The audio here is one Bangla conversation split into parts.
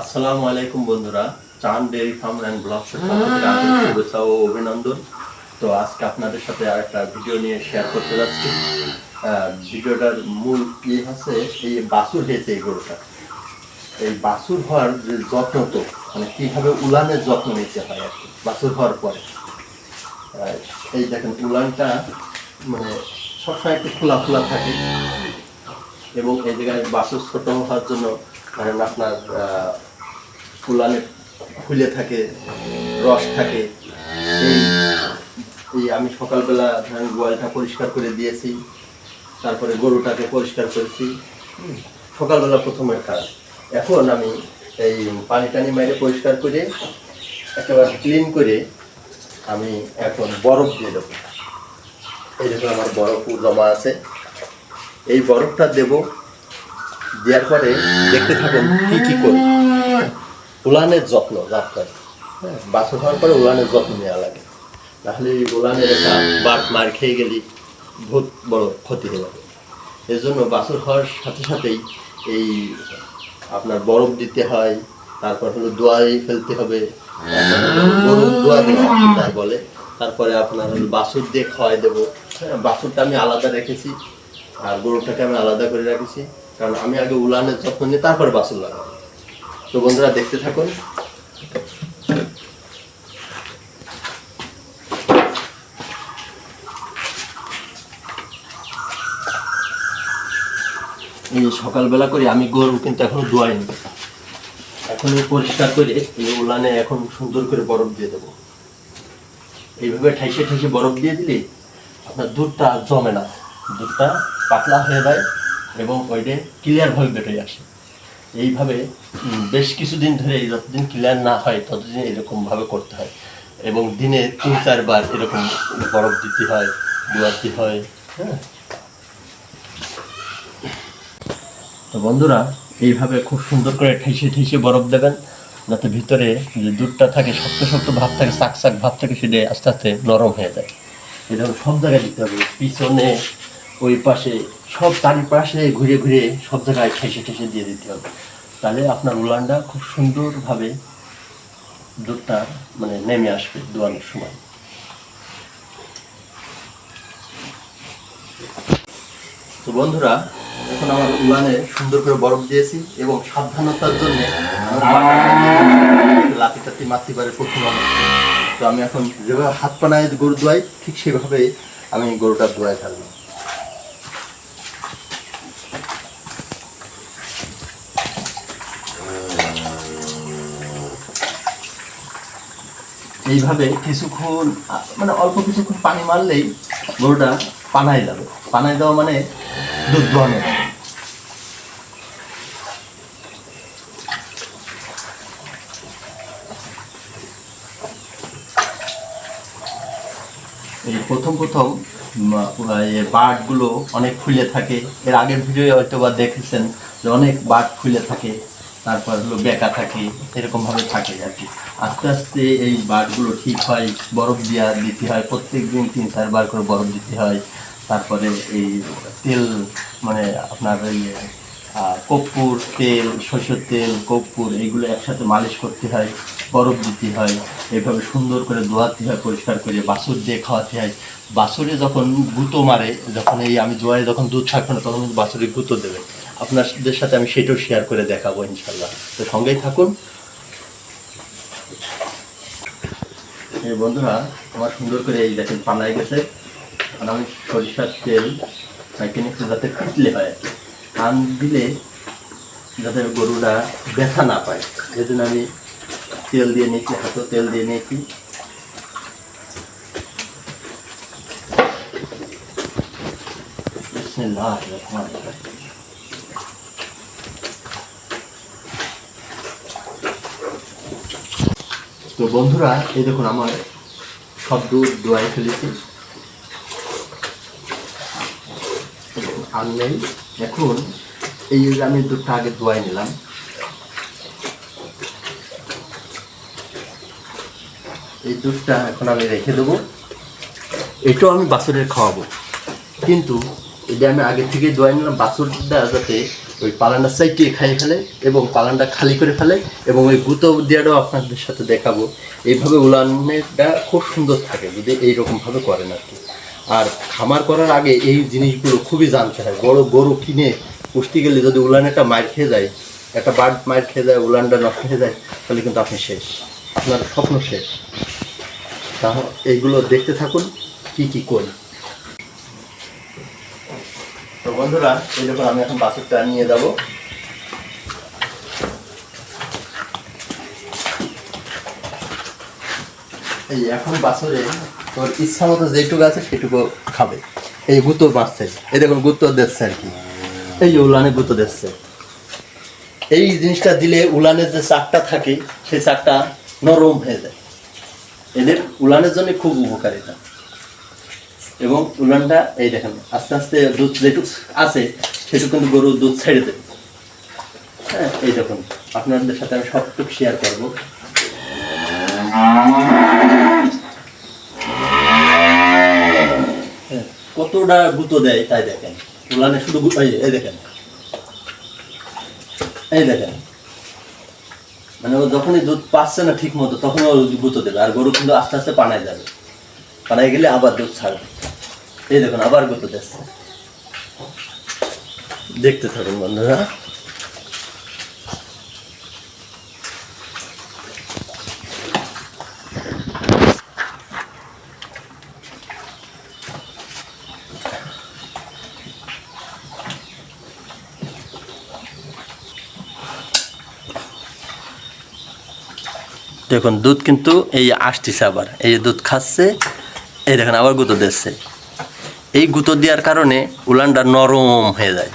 আসসালামু আলাইকুম বন্ধুরা চান ডেয়ারি ফার্ম অ্যান্ড থেকে আন্তরিক শুভেচ্ছা ও অভিনন্দন। তো আজকে আপনাদের সাথে আর একটা ভিডিও নিয়ে শেয়ার করতে যাচ্ছি। ভিডিওটার মূল ইয়ে হচ্ছে এই বাছুর হয়েছে এই গরুটা। এই বাছুর হওয়ার যে যত্ন তো মানে কীভাবে উলানের যত্ন নিতে হয় আর কি বাসুর হওয়ার পরে। এই দেখেন উলানটা মানে সবসময় একটু খোলা খোলা থাকে। এবং এই জায়গায় বাছুর ছোট হওয়ার জন্য ধরেন আপনার উলানে ফুলে থাকে, রস থাকে। এই এই আমি সকালবেলা ধরেন গোয়ালটা পরিষ্কার করে দিয়েছি, তারপরে গরুটাকে পরিষ্কার করেছি। সকালবেলা প্রথমের কাজ। এখন আমি এই পানি টানি মাইরে পরিষ্কার করে, একেবারে ক্লিন করে আমি এখন বরফ দিয়ে দেবো। এই দেখুন আমার বরফ জমা আছে। এই বরফটা দেব, দেওয়ার পরে দেখতে থাকুন কী কী করি। উলানের যত্ন যাত্রায় হ্যাঁ বাছর হওয়ার পরে উলানের যত্ন নেওয়া লাগে। তাহলে এই উলানের একটা বাট মার খেয়ে গেলে বহুত বড় ক্ষতি হয়ে যাবে। এর জন্য বাছর হওয়ার সাথে সাথেই এই আপনার বরফ দিতে হয় তারপর হলো দোয়াই ফেলতে হবে। তারপর গরুর দোয়া দেওয়া তাই বলে। তারপরে আপনার হলো বাছুর দিয়ে খাওয়াই দেবো। হ্যাঁ বাছুরটা আমি আলাদা রেখেছি আর গরুটাকে আমি আলাদা করে রেখেছি। কারণ আমি আগে উলানের যত্ন নিয়ে তারপরে বাছুর লাগাবো। তো বন্ধুরা দেখতে থাকুন। এই সকালবেলা করে আমি গরু কিন্তু এখনও ধোয়াইনি। এখন পরিষ্কার করে এই উলানে এখন সুন্দর করে বরফ দিয়ে দেবো। এইভাবে ঠাইসে ঠাইসে বরফ দিয়ে দিলে আপনার দুধটা জমে না। দুধটা পাতলা হয়ে যায় এবং ওইটা ক্লিয়ারভাবে বেরোয় আসে। এইভাবে বেশ কিছুদিন ধরে যতদিন ক্লিয়ার না হয়, ততদিন এরকমভাবে করতে হয়। এবং দিনে তিন, চারবার এরকম বরফ দিতে হয় দুয়াতে হয় হ্যাঁ। তো বন্ধুরা, এইভাবে খুব সুন্দর করে ঠেসে ঠেসে বরফ দেবেন, যাতে ভিতরে যে দুধটা থাকে, শক্ত শক্ত ভাব থাকে চাক চাক ভাব থাকে, সেটা আস্তে আস্তে নরম হয়ে যায়। এরকম সব জায়গায় দিতে হবে। পিছনে, ওই পাশে সব চারিপাশে ঘুরে ঘুরে সব জায়গায় ঠেসে ঠেসে দিয়ে দিতে হবে। তাহলে আপনার উলানটা খুব সুন্দরভাবে দুধটা মানে নেমে আসবে দোয়ানোর সময়। তো বন্ধুরা, এখন আমার উলানে সুন্দর করে বরফ দিয়েছি এবং সাবধানতার জন্য লাতি টাতি মাতি পারে প্রথম তো আমি এখন যেভাবে হাত পানায় গরু ধোয়াই, ঠিক সেভাবে আমি গরুটা ধোয়াই থাকব এইভাবে কিছুক্ষণ মানে অল্প কিছুক্ষণ পানি মারলেই গরুটা পানায় যাবে। পানায় দেওয়া মানে দুধ দোয়ানো এই প্রথম প্রথম বার্ডগুলো অনেক ফুলে থাকে। এর আগের ভিডিও হয়তো বা দেখেছেন যে অনেক বার্ড ফুলে থাকে। তারপর হলো বেকা থাকে, এরকমভাবে থাকে আর কি। আস্তে আস্তে এই বাটগুলো ঠিক হয়, বরফ দেওয়া দিতে হয় প্রত্যেক দিন তিন চারবার করে বরফ দিতে হয়। তারপরে এই তেল মানে আপনার ওই কর্পূর তেল, সরষের তেল কর্পূর এইগুলো একসাথে মালিশ করতে হয়। বরফ দিতে হয় এইভাবে সুন্দর করে ধোয়াতে হয়, পরিষ্কার করে বাছুর দিয়ে খাওয়াতে হয়। বাছুরে যখন গুঁতো মারে, যখন এই আমি জোয়ারে যখন দুধ থাকবে না, তখন বাছুরে গুঁতো দেবে। আপনাদের সাথে আমি সেটাও শেয়ার করে দেখাবো ইনশাল্লাহ তো সঙ্গেই থাকুন। বন্ধুরা আমার সুন্দর করে এই দেখেন পানায় গেছে। আর আমি সরিষার তেল নিচ্ছি যাতে পিটলে হয়। আর দিলে যাতে গরুরা ব্যথা না পায়। এই জন্য আমি তেল দিয়ে নিয়েছি হাতেও তেল দিয়ে নিয়েছি। তো বন্ধুরা, এই দেখুন আমার সব দুধ দোয়াই ফেলেছি। আর নেই। এখন এই আমি দুধটা আগে দোয়াই নিলাম। এই দুধটা এখন আমি রেখে দেবো। এটাও আমি বাছুরের খাওয়াবো। কিন্তু যে আমি আগে থেকে দোয়াই নিলাম বাছুরটা যাতে ওই পালানটা চাইটিয়ে খাইয়ে ফেলে এবং পালানটা খালি করে ফেলে এবং ওই গুঁতো দেওয়াটাও আপনাদের সাথে দেখাবো। এইভাবে উলানটা খুব সুন্দর থাকে, যদি এইরকমভাবে করেন আর কি। আর খামার করার আগে এই জিনিসগুলো খুবই জানতে হয়। বড় গরু কিনে পুষতে গেলে যদি উলানটা মার খেয়ে যায়, একটা বার্ড মার খেয়ে যায়, উলানটা নষ্ট হয়ে যায়, তাহলে কিন্তু আপনি শেষ। আপনার স্বপ্ন শেষ। তাহলে এইগুলো দেখতে থাকুন, কি কি করি। তো বন্ধুরা, এই দেখুন, আমি এখন বাছুরটা নিয়ে যাব। এই এখন তোর ইচ্ছা মতো যেটুকু আছে সেটুকু খাবে। এই গুঁতো বাঁচছে এই দেখুন, গুঁতো দিচ্ছে আর কি। এই উলানে গুঁতো দিচ্ছে। এই জিনিসটা দিলে উলানের যে চাকটা থাকে, সেই চাকটা নরম হয়ে যায়। এদের উলানের জন্য খুব উপকারিতা এবং উলানটা এই দেখেন আস্তে আস্তে দুধ যেটুকু আছে সেটুকু কিন্তু গরু দুধ ছেড়ে দেবে। হ্যাঁ এই দেখুন আপনাদের সাথে আমি সবটুকু শেয়ার করব। হ্যাঁ, কতটা গুঁতো দেয় তাই দেখেন। উলানে শুধু এই এই দেখেন। এই দেখেন মানে ও যখনই দুধ পাচ্ছে না ঠিক মতো তখন ও গুঁতো দেবে। আর গরু কিন্তু আস্তে আস্তে পানায় যাবে। পানায় গেলে আবার দুধ ছাড়বে। এই দেখুন, আবার গুঁতো দেখতে থাকুন বন্ধুরা। দেখুন দুধ কিন্তু এই আসতেছে আবার। এই যে দুধ খাচ্ছে, এই দেখেন আবার গুঁতো দিচ্ছে। এই গুঁতো দেওয়ার কারণে উলানটা নরম হয়ে যায়।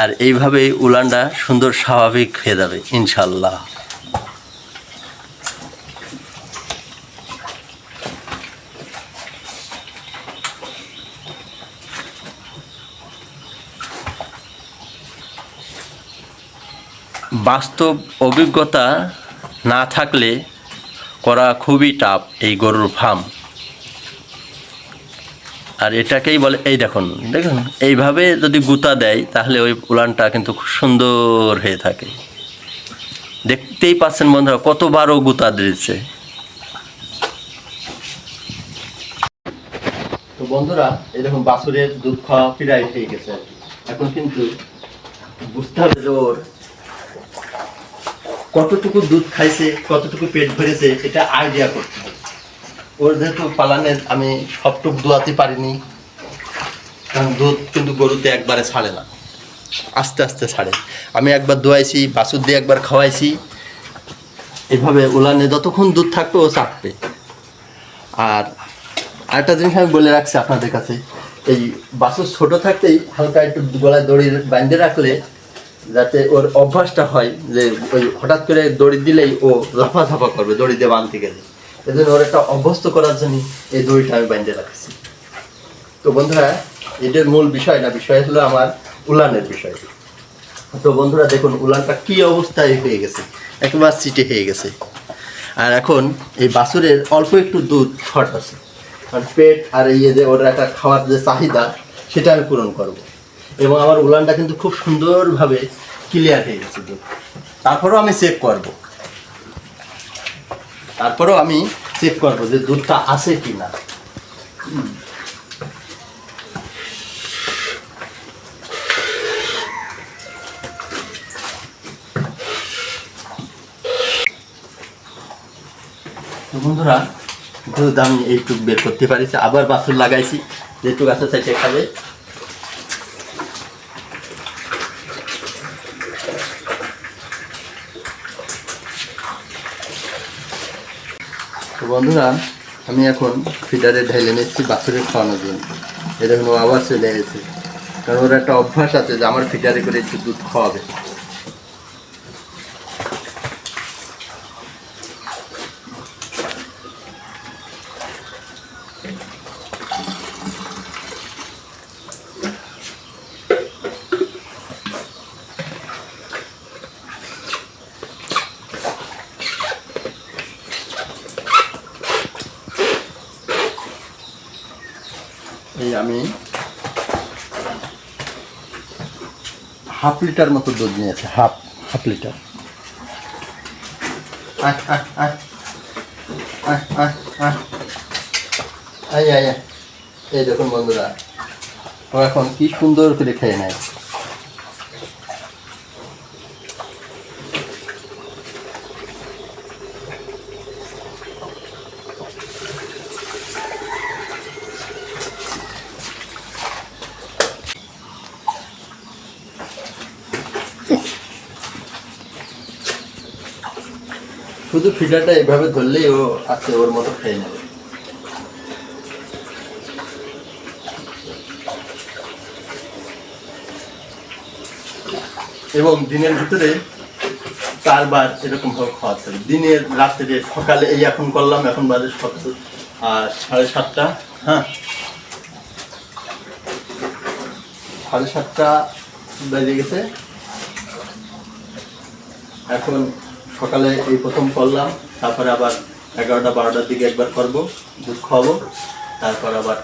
আর এইভাবেই উলানটা সুন্দর স্বাভাবিক হয়ে যাবে ইনশাল্লাহ বাস্তব অভিজ্ঞতা না থাকলে করা খুবই টাফ এই গরুর ফার্ম। আর এটাকেই বলে, এই দেখুন দেখুন, এইভাবে যদি গুতা দেয়, তাহলে ওই উলানটা কিন্তু খুব সুন্দর হয়ে থাকে। দেখতেই পাচ্ছেন বন্ধুরা, কতবারও গুতা দিচ্ছে তো বন্ধুরা, এই দেখুন, বাছুরের দুধ খাওয়া হয়ে গেছে এখন কিন্তু বুঝতে হবে যে কতটুকু দুধ খাইছে, কতটুকু পেট ভরেছে, এটা আইডিয়া করতে হবে। ওর যেহেতু পালানের আমি সবটুক দোয়াতে পারিনি, কারণ দুধ কিন্তু গরুতে একবারে ছাড়ে না। আস্তে আস্তে ছাড়ে। আমি একবার দোয়াইছি, বাছুর দিয়ে একবার খাওয়াইছি। এভাবে উলানে যতক্ষণ দুধ থাকবে, ও চাপবে। আর আরেকটা জিনিস আমি বলে রাখছি আপনাদের কাছে, এই বাছুর ছোট থাকতেই হালকা একটু গলায় দড়ি বাঁধে রাখলে যাতে ওর অভ্যাসটা হয় যে ওই হঠাৎ করে দড়ি দিলেই ও লাফা ঝাফা করবে, দড়ি দিয়ে বাঁধতে গেলে। এই জন্য ওর একটা অভ্যস্ত করার জন্য এই দড়িটা আমি বাঁধে রাখছি। তো বন্ধুরা, এটার মূল বিষয় না, বিষয় হলো আমার উলানের বিষয়। তো বন্ধুরা, দেখুন, উলানটা কি অবস্থায় হয়ে গেছে? একবার সিটে হয়ে গেছে। আর এখন এই বাছুরের অল্প একটু দুধ শর্ট আছে। আর পেট আর এই যে ওর একটা খাওয়ার যে চাহিদা, সেটা আমি পূরণ করব। এবং আমার উলানটা কিন্তু খুব সুন্দরভাবে ক্লিয়ার হয়ে গেছে দুধ তারপরেও আমি চেক করব। তারপরেও আমি চেক করব যে দুধটা আছে কি না বন্ধুরা, দুধ আমি এইটুক বের করতে পারিছি। আবার বাছুর লাগাইছি। যেটুক আছে চাইতে খাবে। তো বন্ধুরা, আমি এখন ফিডারে ঢেলে নিচ্ছি, বাছুরে খাওয়ানোর জন্য। এরকম আবার চলে গেছে কারণ ওর একটা অভ্যাস আছে যে আমার ফিডারে করে একটু দুধ খাওয়াবে এই আমি হাফ লিটার মতো দুধ নিয়েছে হাফ। Half litre. আয় আয় আয়। আয় আয় আয়। আয় আয়। এই দেখুন বন্ধুরা ও এখন কি সুন্দর করে খেয়ে নেয়। শুধু ফিডারটা এভাবে ধরলেই ও আছে ওর মতো খেয়ে নেবে। এবং দিনের ভিতরে চারবার এরকম ভাবে খাওয়াতে হবে। দিনের রাত্রে সকালে, এই এখন করলাম, এখন বাজে সকাল আর সাড়ে সাতটা হ্যাঁ। সাড়ে সাতটা বেজে গেছে। এখন সকালে এই প্রথম করলাম, তারপরে আবার এগারোটা, বারোটার দিকে একবার করব, দুধ খাওয়াবো, তারপর আবার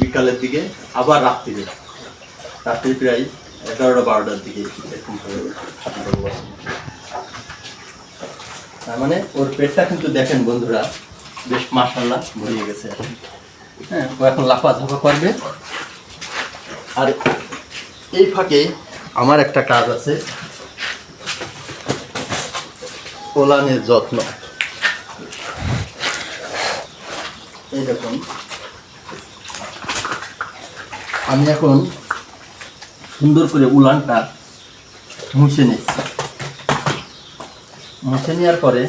বিকালের দিকে আবার রাত্রিরে। রাত্রি প্রায় এগারোটা, বারোটার দিকে। তার মানে ওর পেটটা কিন্তু দেখেন বন্ধুরা, বেশ মাসাল্লাহ ভরিয়ে গেছে হ্যাঁ ও এখন লাফা ঝাপা করবে। আর এই ফাঁকে আমার একটা কাজ আছে। ওলানের যত্ন। এই দেখুন। আমি এখন সুন্দর করে উলানটা মুছে নিচ্ছি। মুছে নেওয়ার পরে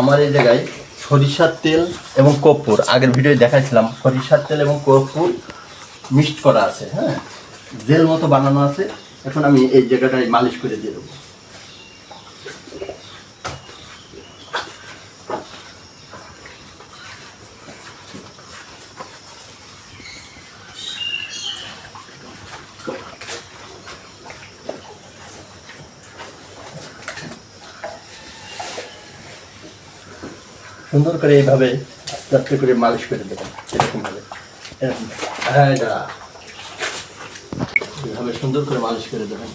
আমার এই জায়গায় সরিষার তেল এবং কর্পূর, আগের ভিডিও দেখাইছিলাম, সরিষার তেল এবং কর্পূর মিক্সড করা আছে হ্যাঁ? জেল মতো বানানো আছে। এখন আমি এই জায়গাটায় মালিশ করে দিয়ে দেবো। সুন্দর করে এইভাবে আস্তে করে মালিশ করে দেবেন এরকম ভাবে এরকম হ্যাঁ এটা এইভাবে সুন্দর করে মালিশ করে দেবেন।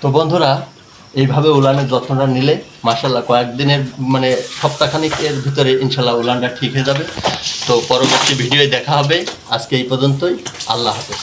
তো বন্ধুরা, এইভাবে উলানের যত্নটা নিলে মাসাল্লাহ কয়েকদিনের মানে সপ্তাহখানিকের ভিতরে ইনশাল্লাহ উলানটা ঠিক হয়ে যাবে। তো পরবর্তী ভিডিওয়ে দেখা হবে। আজকে এই পর্যন্তই। আল্লাহ হাফেজ।